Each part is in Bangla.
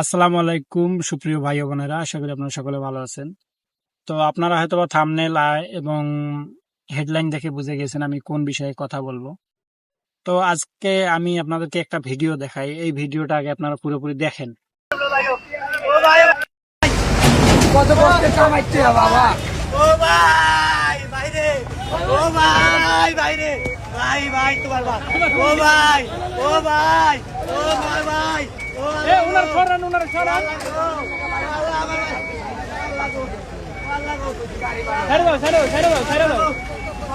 আসসালামু আলাইকুম সুপ্রিয় ভাই বোনেরা আশা করি আপনারা সকলে ভালো আছেন। তো আপনারা হয়তো বা থামনেল এবং হেডলাইন দেখে বুঝে গেছেন আমি কোন বিষয়ে কথা বলব। তো আজকে আমি আপনাদেরকে একটা ভিডিও দেখাই। এই ভিডিওটা আগে আপনারা পুরোপুরি দেখেন। কত কষ্টে কামাইতে বাবা। ও ভাই বাইরে। ও ভাই বাইরে। ভাই ভাই তোমার ভাই ও ভাই ও ভাই ও ভাই ভাই। ও উনার সরান উনার সরান ছেড়ে দাও ছেড়ে দাও ছেড়ে দাও ছেড়ে দাও।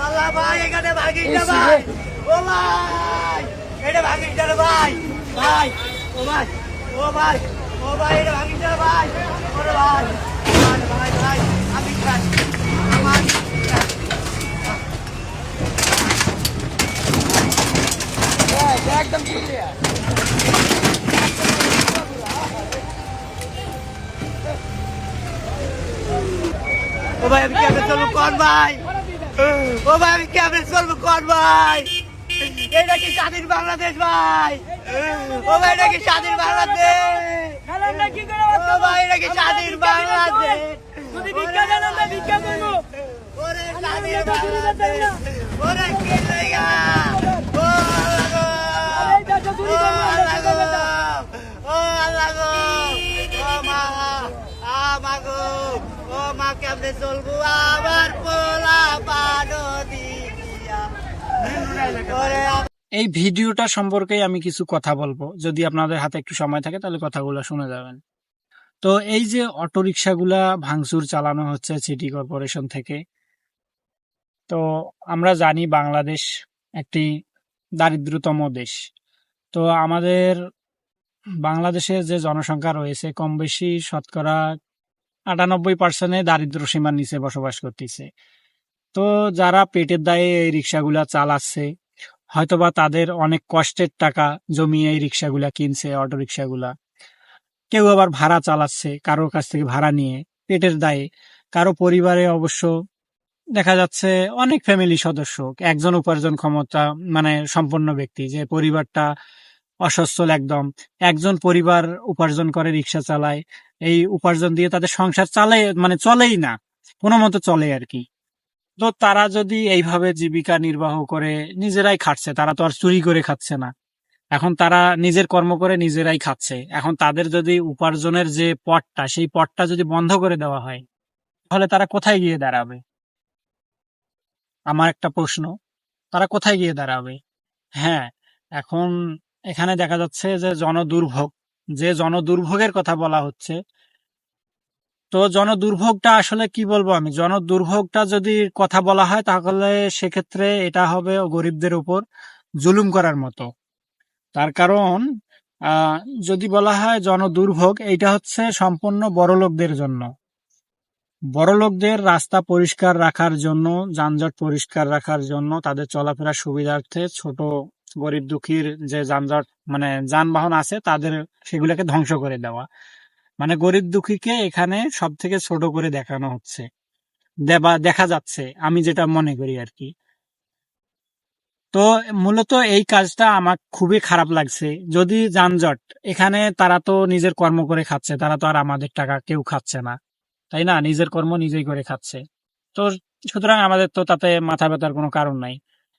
আল্লাহ ভাই এখানে ভাগিস না ভাই। ও ভাই এটা ভাগিস না ভাই। ভাই ও ভাই ও ভাই ও ভাই এটা ভাগিস না ভাই। ভাই, আমি কেমনে চলবো কোন ভাই? ও ভাই, আমি কেমনে চলবো কোন ভাই? এটা কি স্বাধীন বাংলাদেশ ভাই? ও ভাই, এটা কি স্বাধীন বাংলাদেশ? ও ভাই, এটা কি স্বাধীন বাংলাদেশ? ওরে, স্বাধীন ওরে, কি জায়গা ও, আল্লাহ গো। ও, আল্লাহ গো। মা, আ মা কেমনে চলবো, আবার পোলা পানো দিয়া। এই ভিডিওটা সম্পর্কে আমি কিছু কথা বলব। যদি আপনাদের হাতে একটু সময় থাকে, তাহলে কথাগুলো শুনে যাবেন। তো এই যে অটোরিকশাগুলা ভাঙচুর চালানো হচ্ছে সিটি কর্পোরেশন থেকে, তো আমরা জানি বাংলাদেশ একটি দারিদ্রতম দেশ। তো আমাদের বাংলাদেশের যে জনসংখ্যা রয়েছে কম বেশি শতকরা আটানব্বই পার্সেন্টে দারিদ্র সীমার নিচে বসবাস করতেছে। তো যারা পেটের দায়ে এই রিক্সাগুলা চালাচ্ছে, হয়তোবা তাদের অনেক কষ্টের টাকা জমিয়ে এই রিক্সাগুলা কিনছে, অটো রিক্সাগুলা। কেউ আবার ভাড়া চালাচ্ছে, কারোর কাছ থেকে ভাড়া নিয়ে পেটের দায়ে। কারও পরিবারে অবশ্য দেখা যাচ্ছে অনেক ফ্যামিলি সদস্য, একজন উপার্জন ক্ষমতা মানে সম্পন্ন ব্যক্তি, যে পরিবারটা অসচ্ছল একদম। একজন পরিবার উপার্জন করে রিক্সা চালায় এই উপার্জন দিয়ে তাদের সংসার চালে মানে চলেই না, কোনো মতো চলে আর কি। তো তারা যদি এইভাবে জীবিকা নির্বাহ করে, নিজেরাই খাচ্ছে, তারা তো আর চুরি করে খাচ্ছে না। এখন তারা নিজের কর্ম করে নিজেরাই খাচ্ছে। এখন তাদের যদি উপার্জনের যে পথটা, সেই পথটা যদি বন্ধ করে দেওয়া হয়, তাহলে তারা কোথায় গিয়ে দাঁড়াবে? আমার একটা প্রশ্ন, তারা কোথায় গিয়ে দাঁড়াবে? হ্যাঁ এখন এখানে দেখা যাচ্ছে যে জনদুর্ভোগ যে জনদুর্ভোগের কথা বলা হচ্ছে। তো জনদুর্ভোগটা আসলে কি বলব আমি? জনদুর্ভোগটা যদি কথা বলা হয় তাহলে সেক্ষেত্রে এটা হবে গরিবদের উপর জুলুম করার মতো। তার কারণ যদি বলা হয় জনদুর্ভোগ, এইটা হচ্ছে সম্পূর্ণ বড়লোকদের জন্য। বড়লোকদের রাস্তা পরিষ্কার রাখার জন্য, যানজট পরিষ্কার রাখার জন্য, তাদের চলাফেরার সুবিধার্থে ছোট গরিব দুঃখীর যে যানজট মানে যানবাহন আছে, তাদের সেগুলোকে ধ্বংস করে দেওয়া। মানে গরিব দুঃখীকে এখানে সব থেকে ছোট করে দেখানো হচ্ছে। দেবা, দেখা যাচ্ছে, আমি যেটা মনে করি আর কি। তো মূলত এই কাজটা আমার খুবই খারাপ লাগছে। যদি যানজট, এখানে তারা তো নিজের কর্ম করে খাচ্ছে, তারা তো আর আমাদের টাকা কেউ খাচ্ছে না। তাই না? নিজের কর্ম নিজেই করে খাচ্ছে। তো সুতরাং আমাদের তো তাতে মাথা ব্যথার কোনো কারণ নাই।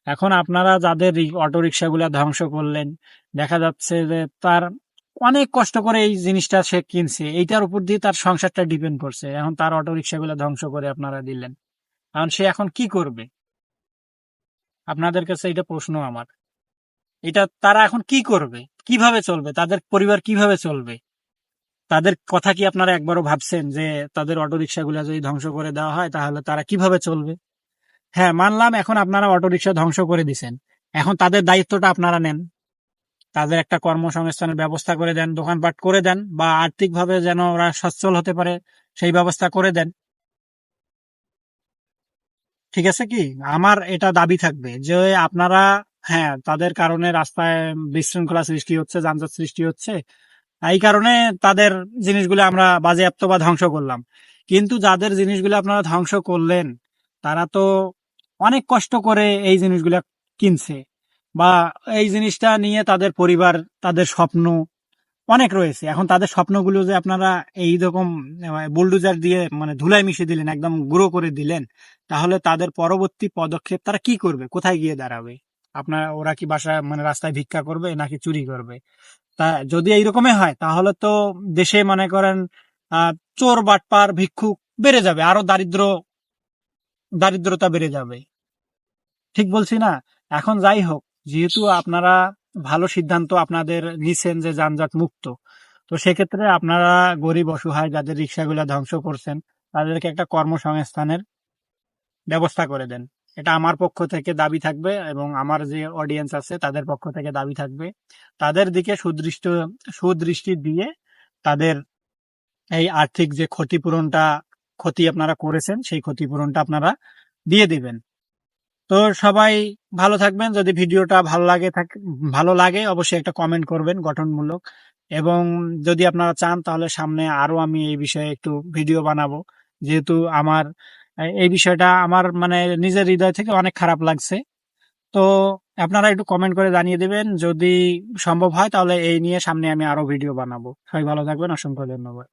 এখন আপনারা যাদের অটো রিক্সাগুলা ধ্বংস করলেন, দেখা যাচ্ছে যে তার অনেক কষ্ট করে এই জিনিসটা সে কিনছে, এইটার উপর দিয়ে তার সংসারটা ডিপেন্ড করছে। এখন তার অটো রিক্সাগুলা ধ্বংস করে আপনারা দিলেন। এখন সে এখন কি করবে? আপনাদের কাছে এটা প্রশ্ন আমার। এটা তারা এখন কি করবে? কীভাবে চলবে? তাদের পরিবার কীভাবে চলবে? তাদের কথা কি আপনারা একবারও ভাবছেন যে তাদের অটো রিক্সাগুলা যদি ধ্বংস করে দেওয়া হয়, তাহলে তারা কীভাবে চলবে? হ্যাঁ মানলাম এখন আপনারা অটো রিক্সা ধ্বংস করে দিছেন। এখন তাদের দায়িত্বটা আপনারা নেন। তাদের একটা কর্মসংস্থানের ব্যবস্থা করে দেন, দোকানপাট করে দেন, বা আর্থিকভাবে যেন ওরা সচ্ছল হতে পারে, সেই ব্যবস্থা করে দেন। ঠিক আছে কি? আমার এটা দাবি থাকবে যে আপনারা হ্যাঁ তাদের কারণে রাস্তায় বিশৃঙ্খলা সৃষ্টি হচ্ছে, যানজট সৃষ্টি হচ্ছে। এই কারণে তাদের জিনিসগুলো আমরা বাজেয়াপ্ত বা ধ্বংস করলাম। কিন্তু যাদের জিনিসগুলো আপনারা ধ্বংস করলেন, তারা তো অনেক কষ্ট করে এই জিনিসগুলো কিনছে বা এই জিনিসটা নিয়ে তাদের পরিবার, তাদের স্বপ্ন অনেক রয়েছে। এখন তাদের স্বপ্নগুলো যে আপনারা এই রকম বুলডোজার দিয়ে মানে ধুলাই মিশিয়ে দিলেন, একদম গুঁড়ো করে দিলেন, তাহলে তাদের পরবর্তী পদক্ষেপ তারা কি করবে? কোথায় গিয়ে দাঁড়াবে? আপনার, ওরা কি বাসা মানে রাস্তায় ভিক্ষা করবে নাকি চুরি করবে? তা যদি এইরকমই হয়, তাহলে তো দেশে মনে করেন চোর, বাটপার, ভিক্ষুক বেড়ে যাবে, আরও দারিদ্র, দারিদ্রতা বেড়ে যাবে। ঠিক বলছি না? এখন যাই হোক, যেহেতু আপনারা ভালো সিদ্ধান্ত আপনাদের নিছেন যে যানজট মুক্ত, তো সেক্ষেত্রে আপনারা গরিব, অসহায় যাদের রিক্সাগুলো ধ্বংস করছেন, তাদেরকে একটা কর্মসংস্থানের ব্যবস্থা করে দেন। এটা আমার পক্ষ থেকে দাবি থাকবে এবং আমার যে অডিয়েন্স আছে তাদের পক্ষ থেকে দাবি থাকবে। তাদের দিকে সুদৃষ্ট, সুদৃষ্টি দিয়ে তাদের এই আর্থিক যে ক্ষতিপূরণটা, ক্ষতি আপনারা করেছেন, সেই ক্ষতিপূরণটা আপনারা দিয়ে দিবেন। তো সবাই ভালো থাকবেন। যদি ভিডিওটা ভালো লাগে ভালো লাগে, অবশ্যই একটা কমেন্ট করবেন গঠনমূলক। এবং যদি আপনারা চান, তাহলে সামনে আরও আমি এই বিষয়ে একটু ভিডিও বানাবো। যেহেতু আমার, এই বিষয়টা আমার মানে নিজের হৃদয় থেকে অনেক খারাপ লাগছে। তো আপনারা একটু কমেন্ট করে জানিয়ে দেবেন। যদি সম্ভব হয়, তাহলে এই নিয়ে সামনে আমি আরও ভিডিও বানাবো। সবাই ভালো থাকবেন। অসংখ্য ধন্যবাদ।